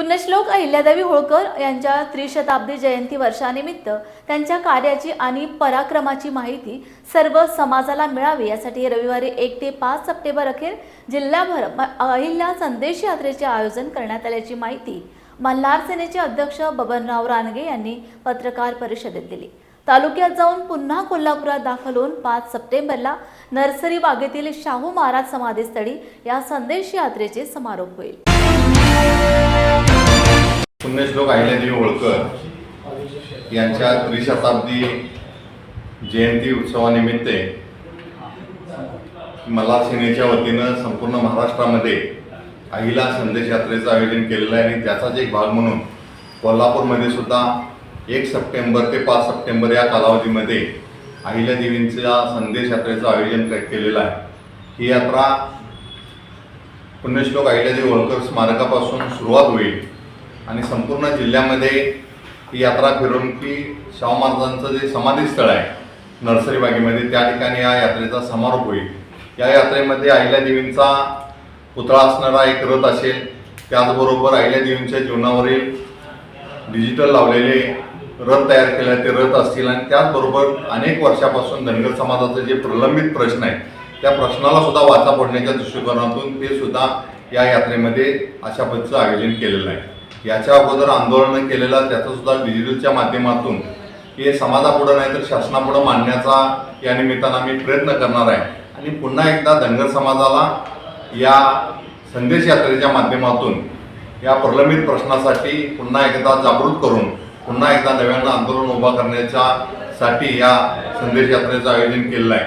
पुण्यश्लोक अहिल्यादेवी होळकर यांच्या त्रिशताब्दी जयंती वर्षानिमित्त त्यांच्या कार्याची आणि पराक्रमाची माहिती सर्व समाजाला मिळावी यासाठी रविवारी एक ते पाच सप्टेंबर अखेर जिल्ह्याभर म- अहिल्या संदेश यात्रेचे आयोजन करण्यात आल्याची माहिती मल्हार सेनेचे अध्यक्ष बबनराव रानगे यांनी पत्रकार परिषदेत दिली. तालुक्यात जाऊन पुन्हा कोल्हापुरात दाखल होऊन पाच सप्टेंबरला नर्सरी बागेतील शाहू महाराज समाधीस्थळी या संदेश यात्रेचे समारोप होईल. पुण्यश्लोक अहिल्यादेवी होळकर यांच्या त्रिशताब्दी जयंती उत्सवानिमित्त मला सेनेच्या वतीनं संपूर्ण महाराष्ट्रामध्ये अहिला संदेश यात्रेचं आयोजन केलेलं आहे आणि त्याचाच एक भाग म्हणून कोल्हापूरमध्ये सुद्धा एक सप्टेंबर ते पाच सप्टेंबर या कालावधीमध्ये अहिल्यादेवींच्या संदेश यात्रेचं आयोजन केलेलं आहे. ही यात्रा पुण्यश्लोक अहिल्यादेवी होळकर स्मारकापासून सुरुवात होईल आणि संपूर्ण जिल्ह्यामध्ये ही यात्रा फिरून की शाहू महाराजांचं जे समाधी स्थळ आहे नर्सरीबागेमध्ये त्या ठिकाणी या यात्रेचा समारोप होईल. या यात्रेमध्ये अहिल्यादेवींचा पुतळा असणारा एक रथ असेल त्याचबरोबर अहिल्यादेवींच्या जीवनावरील डिजिटल लावलेले रथ तयार केला ते रथ असतील आणि त्याचबरोबर अनेक वर्षापासून धनगर समाजाचे जे प्रलंबित प्रश्न आहेत त्या प्रश्नाला सुद्धा वाचा फोडण्याच्या दृष्टिकोनातून ते सुद्धा या यात्रेमध्ये अशा पद्धतीचं आयोजन केलेलं आहे. याच्या अगोदर आंदोलनं केलेलं त्याचं सुद्धा डिजिटलच्या माध्यमातून हे समाजापुढं नाही तर शासनापुढं मांडण्याचा या निमित्तानं आम्ही प्रयत्न करणार आहे. आणि पुन्हा एकदा धनगर समाजाला या संदेश यात्रेच्या माध्यमातून या प्रलंबित प्रश्नासाठी पुन्हा एकदा जागृत करून पुन्हा एकदा नव्यानं आंदोलन उभा करण्याच्या साठी या संदेश यात्रेचं आयोजन केलेलं आहे.